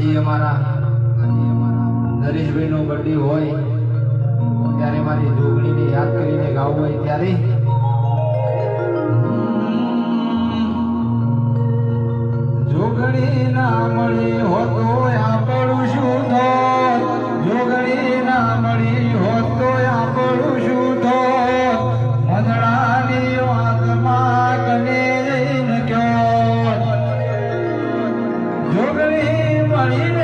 આજે અમારા નરેશભાઈ નો બર્થડે હોય, ત્યારે મારી જોગણીને યાદ કરીને ગાવું હોય ત્યારે. જોગણી ના મળી હોતો આપણું શું જોગણી ના મળી હોતો Maria.